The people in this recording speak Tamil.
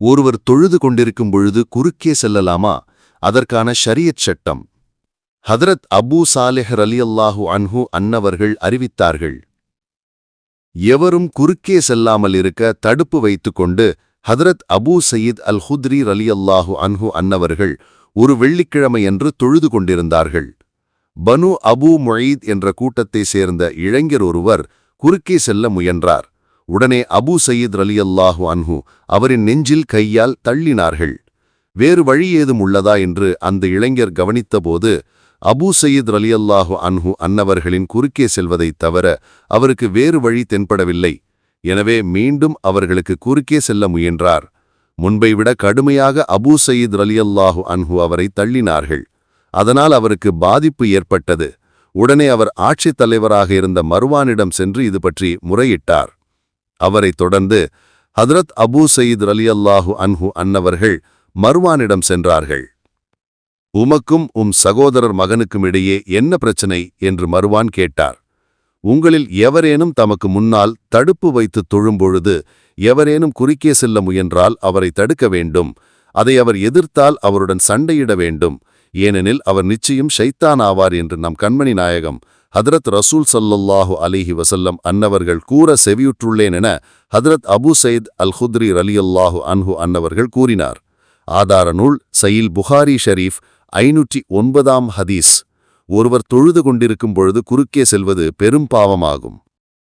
ஒருவர் தொழுது கொண்டிருக்கும் பொழுது குறுக்கே செல்லலாமா? அதற்கான ஷரியத் சட்டம். ஹதரத் அபூ அலி ரலியல்லாஹு அன்ஹு அன்னவர்கள் அறிவித்தார்கள். எவரும் குறுக்கே செல்லாமல் இருக்க தடுப்பு வைத்துக்கொண்டு ஹதரத் அபூ சயீத் அல் ஹுத்ரி ரலியல்லாஹு அன்ஹு அன்னவர்கள் ஒரு வெள்ளிக்கிழமையன்று தொழுது கொண்டிருந்தார்கள். பனு அபூ மொயீத் என்ற கூட்டத்தைச் சேர்ந்த இளைஞர் ஒருவர் குறுக்கே செல்ல முயன்றார். உடனே அபூ சயீத் ரலியல்லாஹு அன்ஹு அவரின் நெஞ்சில் கையால் தள்ளினார்கள். வேறு வழி ஏதும் உள்ளதா என்று அந்த இளைஞர் கவனித்தபோது அபு சயீத் ரலியல்லாஹு அன்ஹு அன்னவர்களின் குறுக்கே செல்வதைத் தவிர அவருக்கு வேறு வழி தென்படவில்லை. எனவே மீண்டும் அவர்களுக்கு குறுக்கே செல்ல முயன்றார். முன்பை விட கடுமையாக அபூ சயீத் ரலியல்லாஹு அன்ஹு அவரை தள்ளினார்கள். அதனால் அவருக்கு பாதிப்பு ஏற்பட்டது. உடனே அவர் ஆட்சித் தலைவராக இருந்த மருவானிடம் சென்று இது பற்றி முறையிட்டார். அவரைத் தொடர்ந்து ஹதரத் அபூ சயீத் ரலியல்லாஹு அன்ஹு அன்னவர்கள் மர்வானிடம் சென்றார்கள். உமக்கும் உம் சகோதரர் மகனுக்கும் இடையே என்ன பிரச்சனை? என்று மர்வான் கேட்டார். உங்களில் எவரேனும் தமக்கு முன்னால் தடுப்பு வைத்து தொழும்பொழுது எவரேனும் குறுக்கே செல்ல முயன்றால் அவரை தடுக்க வேண்டும். அதை அவர் எதிர்த்தால் அவருடன் சண்டையிட வேண்டும். ஏனெனில் அவர் நிச்சயம் ஷைத்தான் ஆவார் என்று நம் கண்மணி நாயகம் ஹதரத் ரசூல் சல்லல்லாஹு அலிஹி வசல்லம் அன்னவர்கள் கூற செவியுற்றுள்ளேன் என ஹதரத் அபு சயித் அல் ஹுத்ரி ரலியல்லாஹு அன்ஹு அன்னவர்கள் கூறினார். ஆதார நூல் சயில் புகாரி ஷரீஃப் ஐநூற்றி ஒன்பதாம் ஹதீஸ். ஒருவர் தொழுது கொண்டிருக்கும் பொழுது குறுக்கே செல்வது பெரும் பாவமாகும்.